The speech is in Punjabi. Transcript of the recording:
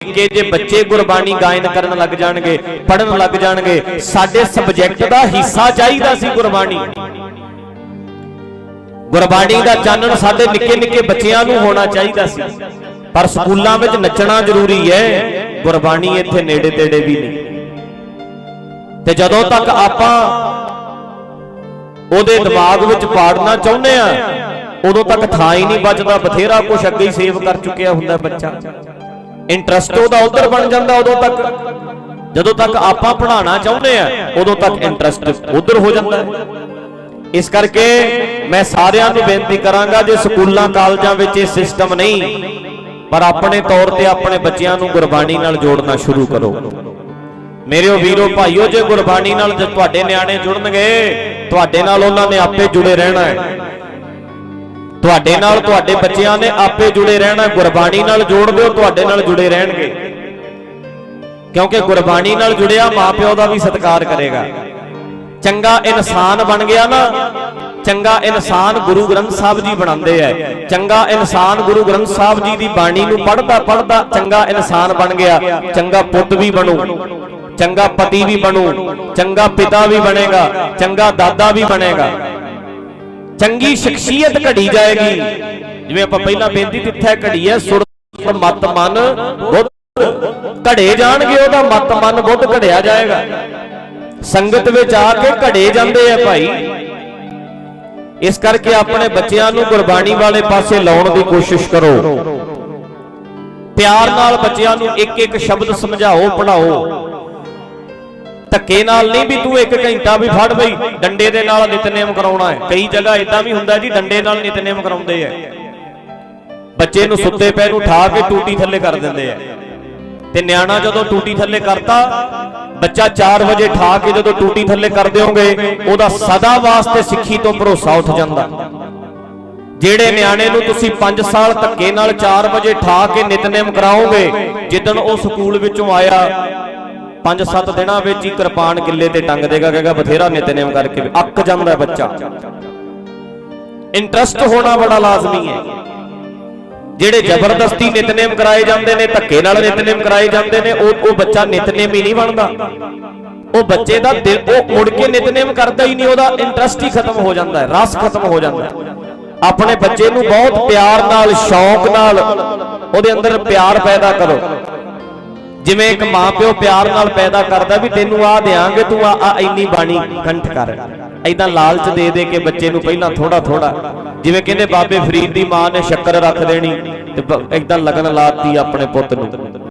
ਕਿ ਜੇ ਬੱਚੇ ਗੁਰਬਾਣੀ ਗਾਇਨ ਕਰਨ ਲੱਗ ਜਾਣਗੇ ਪੜਨ ਲੱਗ ਜਾਣਗੇ, ਸਾਡੇ ਸਬਜੈਕਟ ਦਾ ਹਿੱਸਾ ਚਾਹੀਦਾ ਸੀ ਗੁਰਬਾਣੀ। ਗੁਰਬਾਣੀ ਦਾ ਚਾਨਣ ਸਾਡੇ ਨਿੱਕੇ ਨਿੱਕੇ ਬੱਚਿਆਂ ਨੂੰ ਹੋਣਾ ਚਾਹੀਦਾ ਸੀ। ਪਰ ਸਕੂਲਾਂ ਵਿੱਚ ਨੱਚਣਾ ਜ਼ਰੂਰੀ ਹੈ, ਗੁਰਬਾਣੀ ਇੱਥੇ ਨੇੜੇ ਤੇੜੇ ਵੀ ਨਹੀਂ। ਤੇ ਜਦੋਂ ਤੱਕ ਆਪਾਂ ਉਹਦੇ ਦਿਮਾਗ ਵਿੱਚ ਪਾੜਨਾ ਚਾਹੁੰਦੇ ਆ, ਉਦੋਂ ਤੱਕ ਥਾਂ ਹੀ ਨਹੀਂ ਬਚਦਾ, ਬਥੇਰਾ ਕੁਝ ਅੱਗੇ ਹੀ ਸੇਵ ਕਰ ਚੁੱਕਿਆ ਹੁੰਦਾ ਬੱਚਾ। ਇੰਟਰਸਟ ਉਹਦਾ ਉਧਰ ਬਣ ਜਾਂਦਾ ਉਦੋਂ ਤੱਕ। ਜਦੋਂ ਤੱਕ ਆਪਾਂ ਪੜ੍ਹਾਉਣਾ ਚਾਹੁੰਦੇ ਆ, ਉਦੋਂ ਤੱਕ ਇੰਟਰਸਟ ਉਧਰ ਹੋ ਜਾਂਦਾ। ਹੈ। ਇਸ ਕਰਕੇ ਮੈਂ ਸਾਰਿਆਂ ਨੂੰ ਬੇਨਤੀ ਕਰਾਂਗਾ ਜੇ ਸਕੂਲਾਂ, ਕਾਲਜਾਂ ਵਿੱਚ ਇਹ ਸਿਸਟਮ ਨਹੀਂ, ਪਰ ਆਪਣੇ ਤੌਰ ਤੇ ਆਪਣੇ ਬੱਚਿਆਂ ਨੂੰ ਗੁਰਬਾਣੀ ਨਾਲ ਜੋੜਨਾ ਸ਼ੁਰੂ ਕਰੋ। ਮੇਰੇ ਉਹ ਵੀਰੋ, ਭਾਈਓ, ਜੇ ਗੁਰਬਾਣੀ ਨਾਲ ਜੇ ਤੁਹਾਡੇ ਨਿਆਣੇ ਜੁੜਨਗੇ, ਤੁਹਾਡੇ ਨਾਲ ਉਹਨਾਂ ਨੇ ਆਪੇ ਜੁੜੇ ਰਹਿਣਾ ਹੈ। ਤੁਹਾਡੇ ਨਾਲ, ਤੁਹਾਡੇ ਬੱਚਿਆਂ ਨੇ ਆਪੇ ਜੁੜੇ ਰਹਿਣਾ, ਗੁਰਬਾਣੀ ਨਾਲ ਜੋੜ ਦਿਓ, ਤੁਹਾਡੇ ਨਾਲ ਜੁੜੇ ਰਹਿਣਗੇ। ਕਿਉਂਕਿ ਗੁਰਬਾਣੀ ਨਾਲ ਜੁੜਿਆ ਮਾਪਿਓ ਦਾ ਵੀ ਸਤਿਕਾਰ ਕਰੇਗਾ। ਚੰਗਾ ਇਨਸਾਨ ਬਣ ਗਿਆ ਨਾ, ਚੰਗਾ ਇਨਸਾਨ ਗੁਰੂ ਗ੍ਰੰਥ ਸਾਹਿਬ ਜੀ ਬਣਾਉਂਦੇ ਐ ਚੰਗਾ ਇਨਸਾਨ ਗੁਰੂ ਗ੍ਰੰਥ ਸਾਹਿਬ ਜੀ ਦੀ ਬਾਣੀ ਨੂੰ ਪੜ੍ਹਦਾ ਪੜ੍ਹਦਾ ਚੰਗਾ ਇਨਸਾਨ ਬਣ ਗਿਆ। ਚੰਗਾ ਪੁੱਤ ਵੀ ਬਣੂ, ਚੰਗਾ ਪਤੀ ਵੀ ਬਣੂ, ਚੰਗਾ ਪਿਤਾ ਵੀ ਬਣੇਗਾ, ਚੰਗਾ ਦਾਦਾ ਵੀ ਬਣੇਗਾ। ਚੰਗੀ ਸ਼ਖਸੀਅਤ ਘੜੀ ਜਾਏਗੀ। ਜਿਵੇਂ ਆਪਾਂ ਪਹਿਲਾਂ ਬੇਨਤੀ ਦਿੱਤਾ ਹੈ ਘੜੀ ਹੈ ਸੁਰਤ ਮਤ ਮਨ ਬੁੱਧ। ਘੜੇ ਜਾਣਗੇ, ਉਹਦਾ ਮਤ ਮਨ ਬੁੱਧ ਘੜਿਆ ਜਾਏਗਾ। ਸੰਗਤ ਵਿੱਚ ਆ ਕੇ ਘੜੇ ਜਾਂਦੇ ਆ ਭਾਈ। ਇਸ ਕਰਕੇ ਆਪਣੇ ਬੱਚਿਆਂ ਨੂੰ ਗੁਰਬਾਣੀ ਵਾਲੇ ਪਾਸੇ ਲਾਉਣ ਦੀ ਕੋਸ਼ਿਸ਼ ਕਰੋ। ਪਿਆਰ ਨਾਲ ਬੱਚਿਆਂ ਨੂੰ ਇੱਕ ਇੱਕ ਸ਼ਬਦ ਸਮਝਾਓ ਪੜਾਓ ਧੱਕੇ ਨਾਲ ਨਹੀਂ ਵੀ ਤੂੰ ਇੱਕ ਘੰਟਾ ਵੀ ਫੜ ਬਈ। ਡੰਡੇ ਦੇ ਨਾਲ ਨਿਤਨੇਮ ਕਰਾਉਣਾ ਹੈ। ਕਈ ਜਗ੍ਹਾ ਇਦਾਂ ਵੀ ਹੁੰਦਾ ਜੀ, ਡੰਡੇ ਨਾਲ ਨਿਤਨੇਮ ਕਰਾਉਂਦੇ ਆ। ਬੱਚੇ ਨੂੰ ਸੁੱਤੇ ਪੈ ਨੂੰ ਠਾ ਕੇ ਟੂਟੀ ਥੱਲੇ ਕਰ ਦਿੰਦੇ ਆ। ਤੇ ਨਿਆਣਾ ਜਦੋਂ ਟੂਟੀ ਥੱਲੇ ਕਰਤਾ, ਬੱਚਾ 4 ਵਜੇ ਠਾ ਕੇ ਜਦੋਂ ਟੂਟੀ ਥੱਲੇ ਕਰ ਦਿਓਗੇ, ਉਹਦਾ ਸਦਾ ਵਾਸਤੇ ਸਿੱਖੀ ਤੋਂ ਭਰੋਸਾ ਉੱਠ ਜਾਂਦਾ। ਜਿਹੜੇ ਨਿਆਣੇ ਨੂੰ ਤੁਸੀਂ 5 ਸਾਲ ਧੱਕੇ ਨਾਲ 4 ਵਜੇ ਠਾ ਕੇ ਨਿਤਨੇਮ ਕਰਾਓਗੇ, ਜਿੱਦਣ ਉਹ ਸਕੂਲ ਵਿੱਚੋਂ ਆਇਆ 5-7 ਦਿਨਾਂ ਵਿੱਚ ਹੀ ਕਿਰਪਾਨ ਕਿੱਲੇ ਤੇ ਟੰਗ ਦੇਗਾ, ਕਹੇਗਾ, ਬਥੇਰਾ ਨਿਤਨੇਮ ਕਰਕੇ ਅੱਕ ਜਾਂਦਾ ਬੱਚਾ। ਇੰਟਰਸਟ ਹੋਣਾ ਬੜਾ ਲਾਜ਼ਮੀ ਹੈ। ਜਿਹੜੇ ਜ਼ਬਰਦਸਤੀ ਨਿਤਨੇਮ ਕਰਾਏ ਜਾਂਦੇ ਨੇ, ਧੱਕੇ ਨਾਲ ਨਿਤਨੇਮ ਕਰਾਏ ਜਾਂਦੇ ਨੇ, ਉਹ ਉਹ ਬੱਚਾ ਨਿਤਨੇਮ ਹੀ ਨਹੀਂ ਬਣਦਾ। ਉਹ ਬੱਚੇ ਦਾ ਦਿਲ, ਉਹ ਮੁੜ ਕੇ ਨਿਤਨੇਮ ਕਰਦਾ ਹੀ ਨਹੀਂ, ਉਹਦਾ ਇੰਟਰਸਟ ਹੀ ਖਤਮ ਹੋ ਜਾਂਦਾ ਹੈ, ਰਸ ਖਤਮ ਹੋ ਜਾਂਦਾ ਹੈ। ਆਪਣੇ ਬੱਚੇ ਨੂੰ ਬਹੁਤ ਪਿਆਰ ਨਾਲ, ਸ਼ੌਕ ਨਾਲ, ਉਹਦੇ ਅੰਦਰ ਪਿਆਰ ਪੈਦਾ ਕਰੋ। ਜਿਵੇਂ ਇੱਕ ਮਾਂ ਪਿਓ ਪਿਆਰ ਨਾਲ ਪੈਦਾ ਕਰਦਾ ਵੀ ਤੈਨੂੰ ਆ ਦੇਾਂਗੇ ਤੂੰ ਆ ਆ ਇੰਨੀ ਬਾਣੀ ਕੰਠ ਕਰ। ਐਦਾਂ ਲਾਲਚ ਦੇ ਦੇ ਕੇ ਬੱਚੇ ਨੂੰ ਪਹਿਲਾਂ ਥੋੜਾ ਥੋੜਾ ਜਿਵੇਂ ਕਹਿੰਦੇ ਬਾਬੇ ਫਰੀਦ ਦੀ ਮਾਂ ਨੇ ਸ਼ੱਕਰ ਰੱਖ ਦੇਣੀ ਤੇ ਐਦਾਂ ਲਗਨ ਲਾਤੀ ਆਪਣੇ ਪੁੱਤ ਨੂੰ।